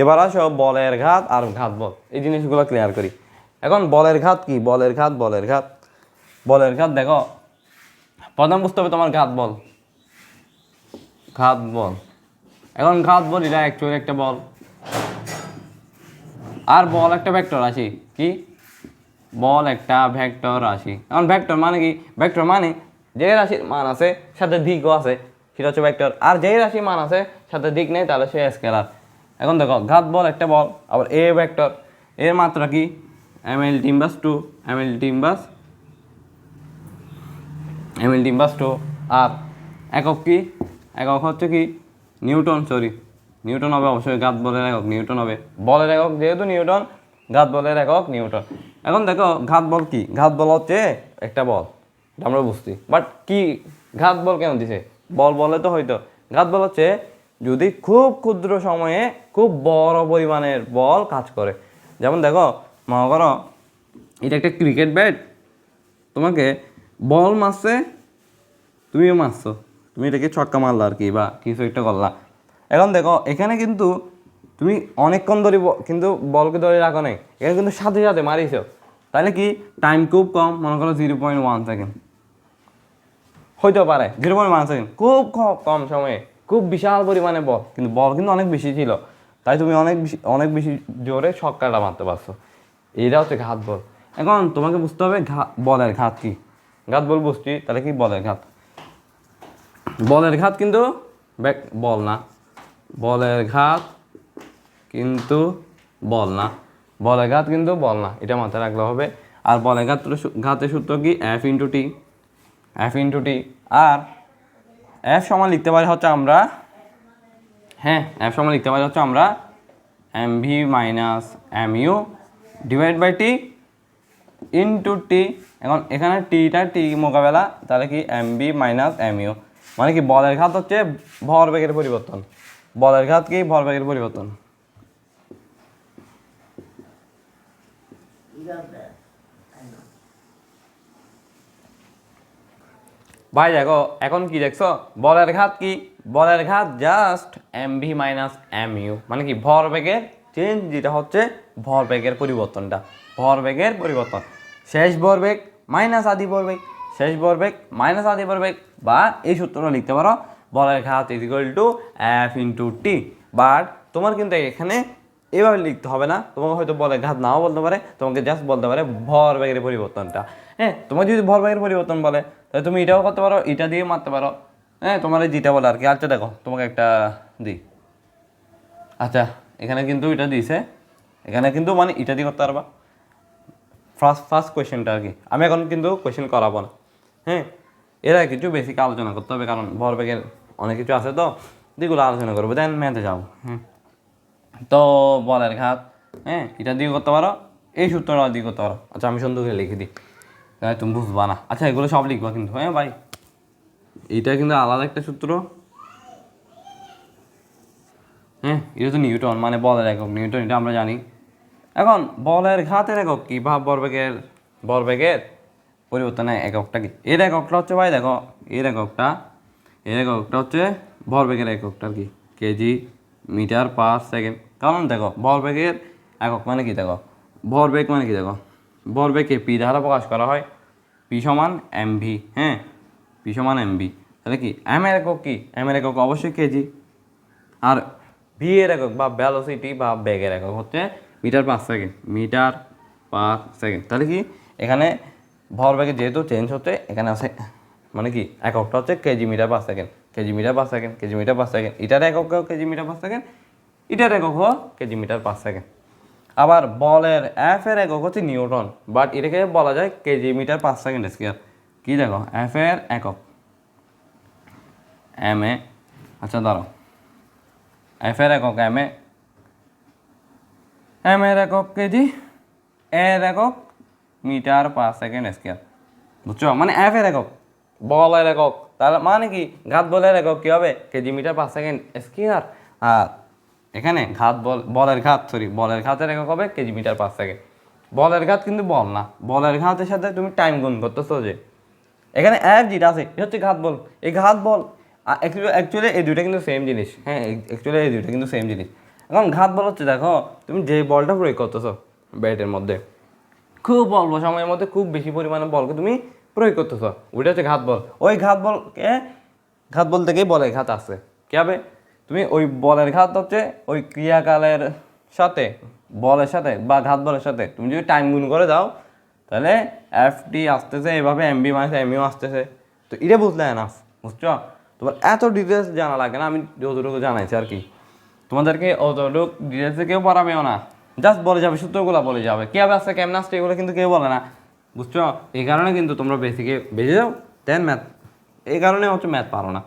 এবার আসো বলের ঘাত আর ঘাত বল। এই জিনিসগুলো ক্লিয়ার করি। এখন বলের ঘাত কি? বলের ঘাত বলের ঘাত। বলের ঘাত দেখো, প্রথম বুঝতে হবে তোমার ঘাত বল। ঘাত বল। এখন ঘাত বল এটা অ্যাকচুয়ালি একটা বল। আর বল একটা ভেক্টর রাশি কি? বল একটা ভেক্টর রাশি এখন ভেক্টর মানে কি? ভেক্টর মানে যে রাশির মান আছে, সাথে দিকও আছে, সেটা হচ্ছে ভেক্টর আর যেই রাশির মান আছে, সাথে দিক নেই, তাহলে সে স্কেলার এখন দেখো, ঘাত বল একটা বল, আবার এ ভেক্টর এর মাত্রা কি? M L T minus two M L T minus M L T minus two আর একক কি? একক হচ্ছে কি? নিউটন সরি নিউটন হবে অবশ্যই ঘাত বলের একক, নিউটন হবে। বলের একক যেহেতু নিউটন, ঘাত বলের একক নিউটন। এখন দেখো, ঘাত বল কি? ঘাত বল হচ্ছে একটা বল আমরা বুঝছি। বাট কি ঘাত বল কেন দিছে? বল বলে তো হয়তো। ঘাত বল হচ্ছে যদি খুব ক্ষুদ্র সময়ে খুব বড় পরিমাণের বল কাজ করে। যেমন দেখো, মনে করো, এটা একটা ক্রিকেট ব্যাট তোমাকে বল মারছে, তুমিও মারছো। তুমি এটাকে ছক্কা মারলা আর কি বা কিছু একটা করলা। এখন দেখো, এখানে কিন্তু তুমি অনেকক্ষণ ধরে কিন্তু বলকে ধরে রাখো নাই। এখানে কিন্তু সাথে সাথে মারিছো তাহলে কি? টাইম খুব কম, মনে করো জিরো পয়েন্ট ওয়ান সেকেন্ড হইতে পারে জিরো পয়েন্ট ওয়ান সেকেন্ড খুব কম সময়ে। খুব বিশাল পরিমাণে বল, কিন্তু বল কিন্তু অনেক বেশি ছিল। তাই তুমি অনেক বেশি অনেক বেশি জোরে ছক্কাটা মারতে পারছ। এটা হচ্ছে ঘাত বল। এখন তোমাকে বুঝতে হবে ঘা, বলের ঘাত কি? ঘাত বল বুঝছি, তাহলে কি বলের ঘাত? বলের ঘাত কিন্তু ব্যাক- বল না। বলের ঘাত কিন্তু বল না। বলের ঘাত কিন্তু বল না, এটা মাথায় রাখলে হবে। আর বলের ঘাত, ঘাতের সূত্র কি? F into T F into T আর এফ সমান লিখতে পারি হচ্ছে আমরা হ্যাঁ এফ সমান লিখতে পারি হচ্ছে আমরা M V minus M U divide by T into T এখন এখানে টিটা টি মোকাবেলা, তাহলে কি M B minus M U মানে কি বলের ঘাত হচ্ছে ভরবেগের পরিবর্তন। বলের ঘাত কি? ভরবেগের পরিবর্তন। ভাই দেখো, এখন কি দেখছ? বলের ঘাত কি? বলের ঘাত just M V minus M U মানে কি ভরবেগের চেঞ্জ যেটা হচ্ছে ভরবেগের পরিবর্তনটা। ভরবেগের পরিবর্তন। শেষ ভরবেগ মাইনাস আদি ভরবেগ, শেষ ভরবেগ মাইনাস আদি ভরবেগ, বা এই সূত্রটা লিখতে পারো, বলের ঘাত is equal to F into T but তোমার কিন্তু এখানে এভাবে লিখতে হবে না। তোমাকে হয়তো বলে, ঘাত নাও বলতে পারে। তোমাকে জাস্ট বলতে পারে, ভর ভরবেগের পরিবর্তনটা। হ্যাঁ তোমার যদি ভর ভরবেগের পরিবর্তন বলে, তাহলে তুমি এটাও করতে পারো, এটা দিয়ে মারতে পারো। হ্যাঁ তোমার যেটা বলে আর কি আচ্ছা দেখো, তোমাকে একটা দিই। আচ্ছা এখানে কিন্তু এটা দিছে এখানে কিন্তু মানে এটা দিয়ে করতে পারবা। ফার্স্ট ফার্স্ট কোয়েশ্চেনটা আর কি আমি এখন কিন্তু কোয়েশ্চেন করাবো না। হ্যাঁ এরা কিছু বেসিক আলোচনা করতে হবে, কারণ ভরবেগের অনেক কিছু আছে তো, যেগুলো আলোচনা করব। দেন ম্যাথে যাব। হ্যাঁ তো বলের ঘাত হ্যাঁ এটা দিয়ে করতে পারো এই সূত্রটা দিয়ে করতে পারো। আচ্ছা আমি সুন্দর করে লিখে দিই। তাই তুমি বুঝবা না। আচ্ছা এগুলো সব লিখবা কিন্তু হ্যাঁ ভাই? এটা কিন্তু আলাদা একটা সূত্র। হ্যাঁ এটা তো নিউটন মানে বলের একক। নিউটন এটা আমরা জানি। এখন বলের ঘাতের একক কি? বা বরবেগের বরবেগের পরিবর্তনের এককটা কি? এর এককটা হচ্ছে ভাই দেখো এর এককটা এর এককটা হচ্ছে ভরবেগের এককটা আর কি? K G metre per second. কারণ দেখো ভরবেগের একক মানে কি দেখো? ভরবেগ মানে কি দেখো? ভরবেগকে পি দ্বারা প্রকাশ করা হয় পি সমান এম ভি হ্যাঁ? পি সমান এম ভি তাহলে কি? এম এর একক কি? এম এর একক অবশ্যই কেজি আর ভি এর একক বা ভ্যালোসিটি বা বেগের একক হচ্ছে metre per second. Metre per second. তাহলে কি? এখানে ভরবেগে যেহেতু চেঞ্জ হচ্ছে, এখানে আছে মানে কি? এককটা হচ্ছে K G metre per second. K G metre per second K G metre per second এটার একক কেজি মিটার পার সেকেন্ড এটার একক হোক কেজি মিটার পার সেকেন্ড আবার বলের এফ এর একক হচ্ছে নিউটন বাট এটাকে বলা যায় K G metre per second square কি দেখো? এফ এর একক। এম এ আচ্ছা দাঁড়াও। এফ এর একক এম এ এম এর একক কেজি, এর একক মিটার পার সেকেন্ড স্কোয়ার বুঝছ? মানে এফ এর একক, বলের একক। তার মানে কি? ঘাত বলের একক কী হবে? K G metre per second square আর এখানে ঘাত বল, বলের ঘাত সরি বলের ঘাতের একক হবে কেজি মিটার পার সেকেন্ড। বলের ঘাত কিন্তু বল না। বলের ঘাতের সাথে তুমি টাইম গুণ করতেছো যে। এখানে অ্যাপ যেটা আছে, এটা হচ্ছে ঘাত বল। এই ঘাত বল অ্যাকচুয়ালি এই দুইটা কিন্তু সেম জিনিস। হ্যাঁ অ্যাকচুয়ালি এই দুইটা কিন্তু সেম জিনিস। এখন ঘাত বল হচ্ছে, দেখো, তুমি যে বলটা প্রয়োগ করতেছো, ব্যাটের মধ্যে, খুব অল্প সময়ের মধ্যে খুব বেশি পরিমাণে বলকে তুমি প্রয়োগ করতেছো? ওইটা হচ্ছে ঘাত বল। ওই ঘাত বলকে, ঘাত বল থেকেই বলের ঘাত আসছে কি হবে? তুমি ওই বলের ঘাত হচ্ছে ওই ক্রিয়াকালের সাথে, বলের সাথে বা ঘাত বলের সাথে। তুমি যদি টাইম গুণ করে দাও, তাহলে এফ টি আসতেছে, এভাবে এমবি মাইনাস এমইও আসতেছে। তো এটা বুঝলে না বুঝছ? তোমার এত ডিটেলস জানা লাগে না, আমি যতটুকু জানাইছি আর কি। তোমাদেরকে অতটুক ডিটেলসে কেউ পড়াবেও না। জাস্ট বলে যাবে, সূত্রগুলো বলে যাবে। কীভাবে আসছে কেমন আসছে এগুলো কিন্তু কেউ বলে না। বুঝছ? এই কারণে কিন্তু তোমরা বেসিকে বেজে যাও। দেন ম্যাথ এই কারণে হচ্ছে ম্যাথ পারো না।